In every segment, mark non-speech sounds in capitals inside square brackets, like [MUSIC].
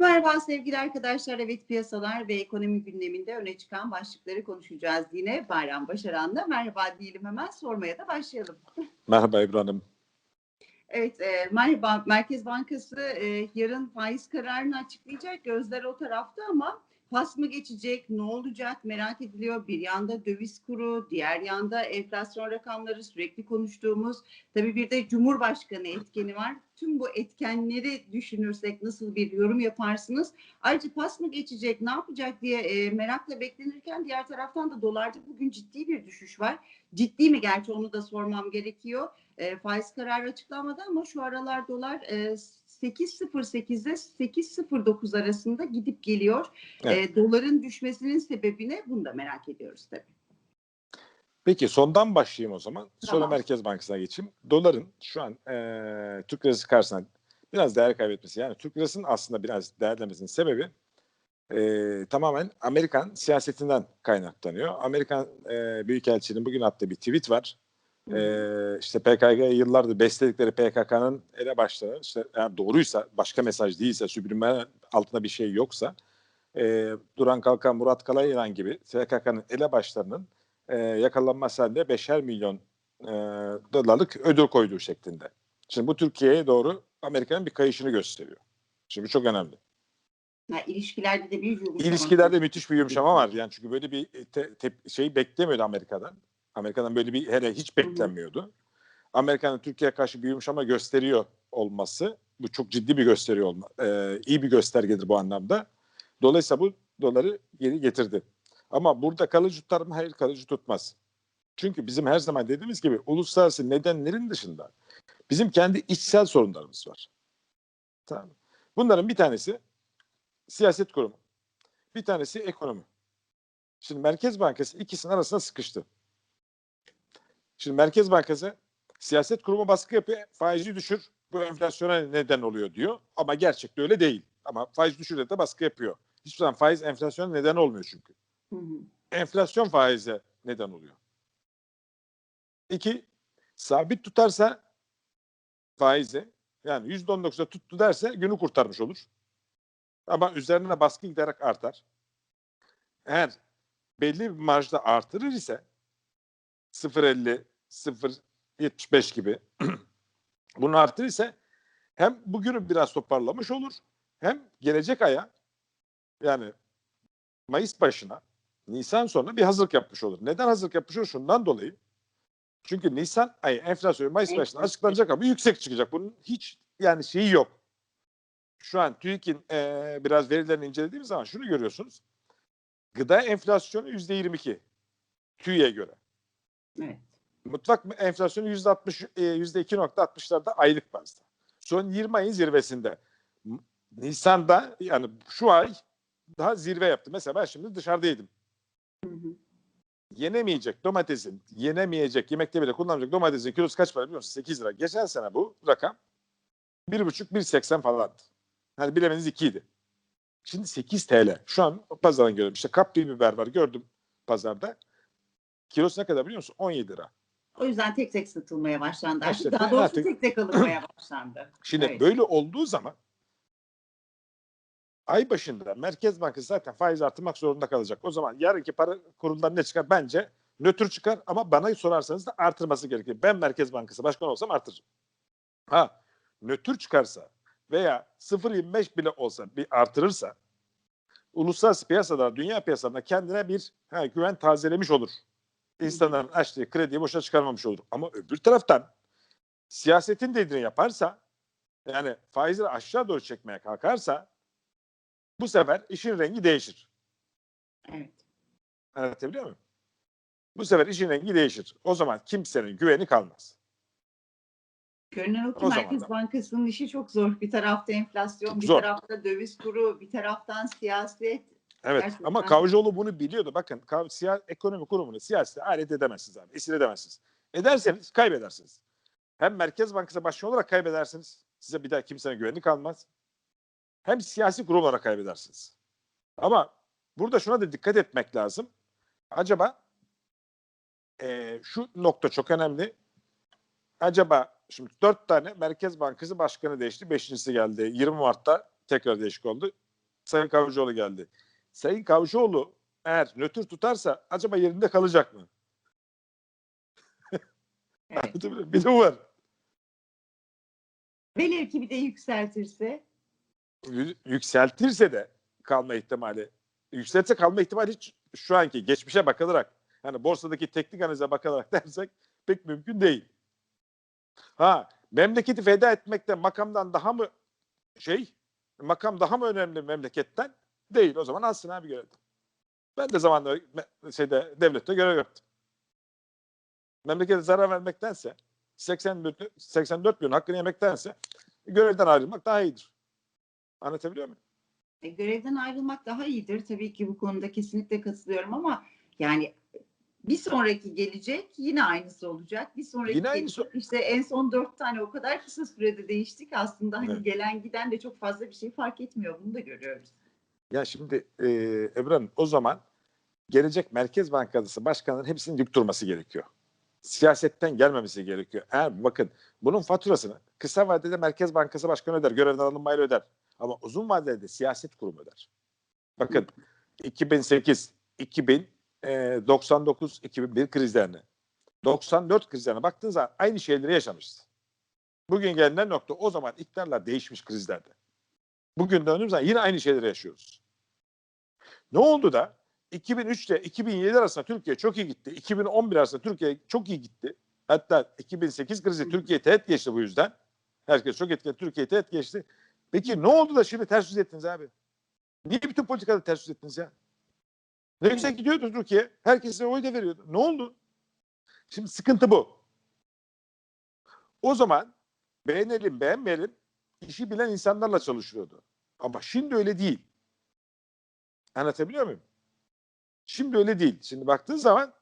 Merhaba sevgili arkadaşlar. Evet piyasalar ve ekonomi gündeminde öne çıkan başlıkları konuşacağız yine Bayram Başaran'la. Merhaba diyelim hemen sormaya da başlayalım. Merhaba Ebru Hanım. Evet e, merhaba Merkez Bankası e, yarın faiz kararını açıklayacak. Gözler o tarafta ama pas mı geçecek, ne olacak merak ediliyor. Bir yanda döviz kuru, diğer yanda enflasyon rakamları sürekli konuştuğumuz. Tabii bir de Cumhurbaşkanı etkeni var. Tüm bu etkenleri düşünürsek nasıl bir yorum yaparsınız? Ayrıca pas mı geçecek, ne yapacak diye e, merakla beklenirken diğer taraftan da dolarda bugün ciddi bir düşüş var. Ciddi mi gerçi onu da sormam gerekiyor. E, faiz kararı açıklanmadı ama şu aralar dolar e, 8.08'de 8.09 arasında gidip geliyor. Evet. E, doların düşmesinin sebebini bunu da merak ediyoruz tabii. Peki sondan başlayayım o zaman. Sonra Tamam. Merkez Bankası'na geçeyim. Doların şu an eee Türk lirası karşısında biraz değer kaybetmesi. Yani Türk lirasının aslında biraz değerlemesinin sebebi eee, tamamen Amerikan siyasetinden kaynaklanıyor. Amerikan eee Büyükelçinin bugün attığı bir tweet var. Eee işte PKK yıllardır besledikleri PKK'nın ele başları işte eğer doğruysa başka mesaj değilse süblimler altında bir şey yoksa eee Duran Kalkan Murat Kalayıran gibi PKK'nın elebaşlarının e, yakalanması halinde beşer milyon e, dolarlık ödül koyduğu şeklinde. Şimdi bu Türkiye'ye doğru Amerika'nın bir kayışını gösteriyor. Şimdi bu çok önemli. Ha, ilişkilerde de bir yumuşama. İlişkilerde müthiş bir yumuşama var. Yani çünkü böyle bir te, te- şey beklemiyordu Amerika'dan. Amerika'dan böyle bir hele hiç beklenmiyordu. Amerika'nın Türkiye'ye karşı bir yumuşama gösteriyor olması bu çok ciddi bir gösteriyor olma. e, iyi bir göstergedir bu anlamda. Dolayısıyla bu doları geri getirdi. Ama burada kalıcı tutar mı? Hayır kalıcı tutmaz. Çünkü bizim her zaman dediğimiz gibi uluslararası nedenlerin dışında bizim kendi içsel sorunlarımız var. Tamam. Bunların bir tanesi siyaset kurumu. Bir tanesi ekonomi. Şimdi Merkez Bankası ikisinin arasında sıkıştı. Şimdi Merkez Bankası siyaset kurumu baskı yapıyor, faizi düşür, bu enflasyona neden oluyor diyor. Ama gerçekte öyle değil. Ama faiz düşür de baskı yapıyor. Hiçbir zaman faiz enflasyona neden olmuyor çünkü Hı hı. enflasyon faize neden oluyor. İki, sabit tutarsa faizi yani yüzde on dokuzda tuttu derse günü kurtarmış olur. Ama üzerine baskı giderek artar. Eğer belli bir marjda artırır ise 0.50, 0.75 gibi [CLEARS THROAT] bunu artırır ise hem bugünü biraz toparlamış olur hem gelecek aya yani Mayıs başına Nisan sonuna bir hazırlık yapmış olur. Neden hazırlık yapmış olur? Şundan dolayı. Çünkü Nisan ayı enflasyon Mayıs başında açıklanacak ama yüksek çıkacak. Bunun hiç yani şeyi yok. Şu an TÜİK'in eee, biraz verilerini incelediğimiz zaman şunu görüyorsunuz. Gıda enflasyonu yüzde 22 TÜİK'e göre. Evet. Mutfak enflasyonu yüzde 60, e, yüzde 2.60'larda aylık bazda. Son 20 ayın zirvesinde. Nisan'da yani şu ay daha zirve yaptı. Mesela ben şimdi dışarıdaydım. Hı hı. yenemeyecek domatesin, yenemeyecek yemekte bile kullanılacak domatesin kilosu kaç para biliyor musun? 8 lira. Geçen sene bu rakam 1,5-1,80 falandı. Hani bilemeniz 2 idi. Şimdi 8 TL. Şu an pazardan görüyorum. İşte kapri biber var gördüm pazarda. Kilosu ne kadar biliyor musun? 17 lira. O yüzden tek tek satılmaya başlandı. Artık İşte daha doğrusu artık- tek tek alınmaya [CLEARS THROAT] başlandı. Şimdi Evet. böyle olduğu zaman ay başında Merkez Bankası zaten faiz artırmak zorunda kalacak. O zaman yarınki para kurundan ne çıkar? Bence nötr çıkar ama bana sorarsanız da artırması gerekir. Ben Merkez Bankası başkanı olsam artırırım. Ha nötr çıkarsa veya 0.25 bile olsa bir artırırsa uluslararası piyasalar, dünya piyasalarında kendine bir ha, güven tazelemiş olur. İnsanların açtığı krediyi boşa çıkarmamış olur. Ama öbür taraftan siyasetin dediğini yaparsa yani faizleri aşağı doğru çekmeye kalkarsa bu sefer işin rengi değişir. Evet. Anlatabiliyor muyum? Bu sefer işin rengi değişir. O zaman kimsenin güveni kalmaz. Görünen o ki O zaman Merkez da. Bankası'nın işi çok zor. Bir tarafta enflasyon, bir zor. tarafta döviz kuru, bir taraftan siyaset. Evet Gerçekten. ama Kavcıoğlu bunu biliyordu. Bakın kav, siya, ekonomi kurumunu siyasete alet edemezsiniz abi. Esir edemezsiniz. Ederseniz kaybedersiniz. Hem Merkez Bankası başkanı olarak kaybedersiniz. Size bir daha kimsenin güveni kalmaz. Hem siyasi kurum olarak kaybedersiniz. Ama burada şuna da dikkat etmek lazım. Acaba eee, şu nokta çok önemli. Acaba şimdi dört tane Merkez Bankası başkanı değişti. Beşincisi geldi. 20 Mart'ta tekrar değişik oldu. Sayın Kavcıoğlu geldi. Sayın Kavcıoğlu eğer nötr tutarsa acaba yerinde kalacak mı? [LAUGHS] Evet. Bir de var. Velev ki bir de yükseltirse. Yü- Yükseltirse de kalma ihtimali yükseltse kalma ihtimali hiç şu anki geçmişe bakılarak yani borsadaki teknik analize bakarak [LAUGHS] dersek pek mümkün değil. Ha memleketi feda etmekte makamdan daha mı şey makam daha mı önemli memleketten? Değil. O zaman alsın abi görevden. Ben de zamanında şeyde devlette görev yaptım. Memlekete zarar vermektense 84, 84 milyon hakkını yemektense görevden ayrılmak daha iyidir. Anlatabiliyor muyum? E, görevden ayrılmak daha iyidir. Tabii ki bu konuda kesinlikle katılıyorum ama yani bir sonraki gelecek yine aynısı olacak. Bir sonraki Yine aynısı- gelecek, işte en son dört tane o kadar kısa sürede değiştik aslında hani Evet. gelen giden de çok fazla bir şey fark etmiyor. Bunu da görüyoruz. Ya şimdi e, Ebru Hanım, o zaman gelecek Merkez Bankası başkanının hepsinin dik durması gerekiyor. Siyasetten gelmemesi gerekiyor. Eğer bakın bunun faturasını kısa vadede Merkez Bankası Başkanı öder, görevden alınmayla öder. Ama uzun vadede siyaset kurumu öder. Bakın 2008, 2000, e, 99, 2001 krizlerine, 94 krizlerine baktığınız zaman aynı şeyleri yaşamışız. Bugün gelinen nokta o zaman iktidarlar değişmiş krizlerde. Bugün döndüğümüz zaman yine aynı şeyleri yaşıyoruz. Ne oldu da 2003 ile 2007 arasında Türkiye çok iyi gitti. 2011 arasında Türkiye çok iyi gitti. Hatta 2008 krizi Türkiye teğet geçti bu yüzden. Herkes çok etkili. Türkiye teğet geçti. Peki ne oldu da şimdi ters yüz ettiniz abi? Niye bütün politikada ters yüz ettiniz ya? Ne güzel gidiyordu Türkiye. Herkes size oy da veriyordu. Ne oldu? Şimdi sıkıntı bu. O zaman beğenelim beğenmeyelim işi bilen insanlarla çalışıyordu. Ama şimdi öyle değil. Anlatabiliyor muyum? Şimdi öyle değil. Şimdi baktığın zaman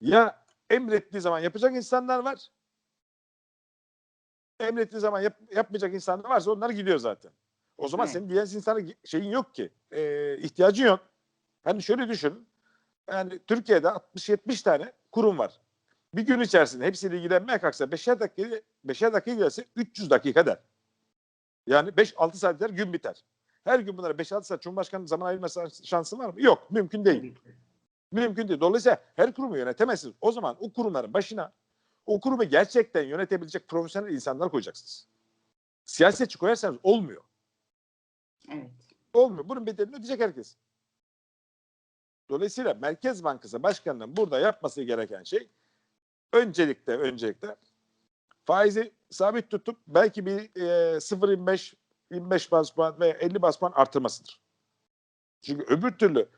ya emrettiği zaman yapacak insanlar var. Emrettiği zaman yap- yapmayacak insanlar varsa onlar gidiyor zaten. O zaman senin diğer insana şeyin yok ki. E, ihtiyacın yok. Hani şöyle düşün. Yani Türkiye'de 60-70 tane kurum var. Bir gün içerisinde hepsiyle ilgilenmeye kalksa 5'er dakika 5'er dakika ilgilense 300 dakika der. Yani 5-6 saat der gün biter. Her gün bunlara 5-6 saat Cumhurbaşkanı zaman ayırması şansı var mı? Yok. Mümkün değil. Mümkün değil. Dolayısıyla her kurumu yönetemezsiniz. O zaman o kurumların başına o kurumu gerçekten yönetebilecek profesyonel insanlar koyacaksınız. Siyasetçi koyarsanız olmuyor. Evet. Olmuyor. Bunun bedelini ödeyecek herkes. Dolayısıyla Merkez Bankası Başkanı'nın burada yapması gereken şey öncelikle öncelikle faizi sabit tutup belki bir e, 0.25 25 bas puan veya 50 bas puan artırmasıdır. Çünkü öbür türlü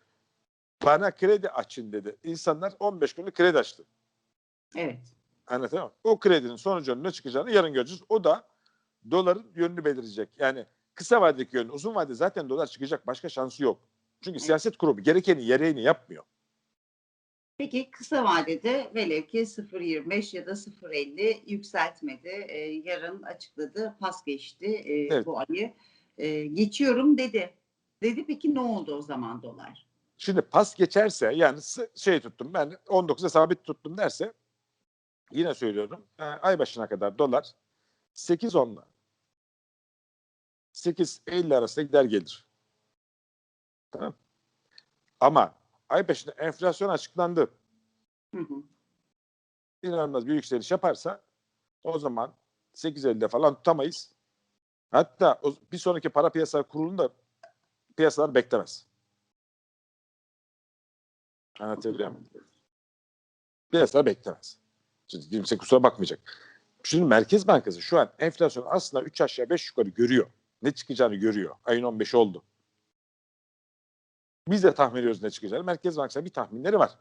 bana kredi açın dedi. İnsanlar 15 günlük kredi açtı. Evet. Anlatabiliyor muyum? O kredinin sonucunun ne çıkacağını yarın göreceğiz. O da doların yönünü belirleyecek. Yani kısa vadedeki yönü, uzun vadede zaten dolar çıkacak. Başka şansı yok. Çünkü siyaset kurumu gerekeni gereğini yapmıyor. Peki kısa vadede velev ki 0.25 ya da 0.50 yükseltmedi. Ee, yarın açıkladı, pas geçti e, Evet. bu ayı. E, geçiyorum dedi. Dedi peki ne oldu o zaman dolar? Şimdi pas geçerse yani şey tuttum ben 19'a sabit tuttum derse yine söylüyorum e, ay başına kadar dolar 8.10'la 8.50 arasında gider gelir. Tamam. Ama ay başında enflasyon açıklandı. Hı hı. inanılmaz bir yükseliş yaparsa o zaman 8.50'de falan tutamayız. Hatta o, bir sonraki para piyasa kurulunda piyasalar beklemez. Anlatabiliyor muyum? Piyasalar beklemez. Şimdi kimse kusura bakmayacak. Şimdi Merkez Bankası şu an enflasyon aslında 3 aşağı 5 yukarı görüyor. Ne çıkacağını görüyor. Ayın 15 oldu. Biz de tahmin ediyoruz ne çıkacağını. Merkez Bankası bir tahminleri var.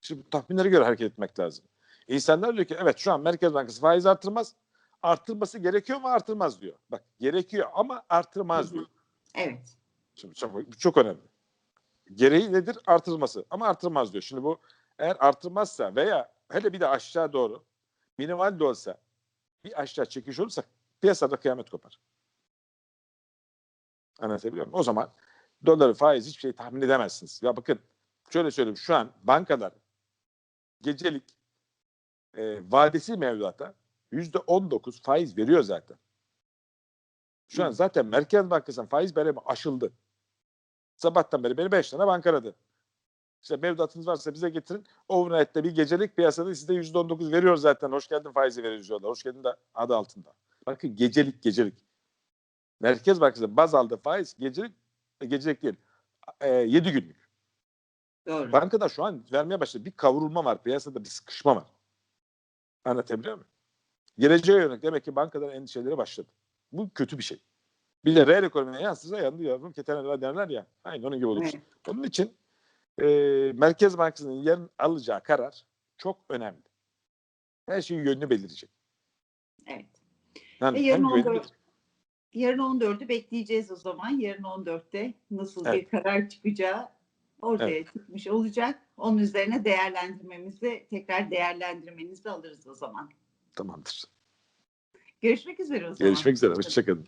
Şimdi bu tahminlere göre hareket etmek lazım. İnsanlar diyor ki evet şu an Merkez Bankası faiz artırmaz. Artırması gerekiyor mu artırmaz diyor. Bak gerekiyor ama artırmaz diyor. Evet. Şimdi çok, çok önemli. Gereği nedir? Artırılması. Ama artırmaz diyor. Şimdi bu eğer artırmazsa veya hele bir de aşağı doğru minimal de olsa bir aşağı çekiş olursa piyasada kıyamet kopar. Anlatabiliyor muyum? O zaman doları faiz hiçbir şey tahmin edemezsiniz. Ya bakın şöyle söyleyeyim şu an bankalar gecelik e, vadesi mevduata yüzde on dokuz faiz veriyor zaten. Şu an zaten Merkez Bankası'nın faiz beremi aşıldı. Sabahtan beri beni 5 tane banka aradı. İşte mevduatınız varsa bize getirin. Overnight'te bir gecelik piyasada size %19 veriyoruz zaten. Hoş geldin faizi veriyoruz diyorlar. Hoş geldin de adı altında. Bakın gecelik gecelik. Merkez Bankası baz aldı faiz gecelik gecelik değil. E, 7 günlük. Doğru. Bankada şu an vermeye başladı. Bir kavrulma var. Piyasada bir sıkışma var. Anlatabiliyor muyum? Geleceğe yönelik demek ki bankaların endişeleri başladı. Bu kötü bir şey. Bir de reel ekonomiye yansırsa yandı yavrum keteneler derler ya. Aynı onun gibi olur. Evet. Onun için e, Merkez Bankası'nın yarın alacağı karar çok önemli. Her şeyin yönünü belirleyecek. Evet. Yani Ve yarın 14 Yarın 14'ü bekleyeceğiz o zaman. Yarın 14'te nasıl bir Evet. karar çıkacağı ortaya çıkmış olacak. Onun üzerine değerlendirmemizi tekrar değerlendirmenizi alırız o zaman. Tamamdır. Görüşmek üzere o zaman. Görüşmek üzere. Hoşçakalın.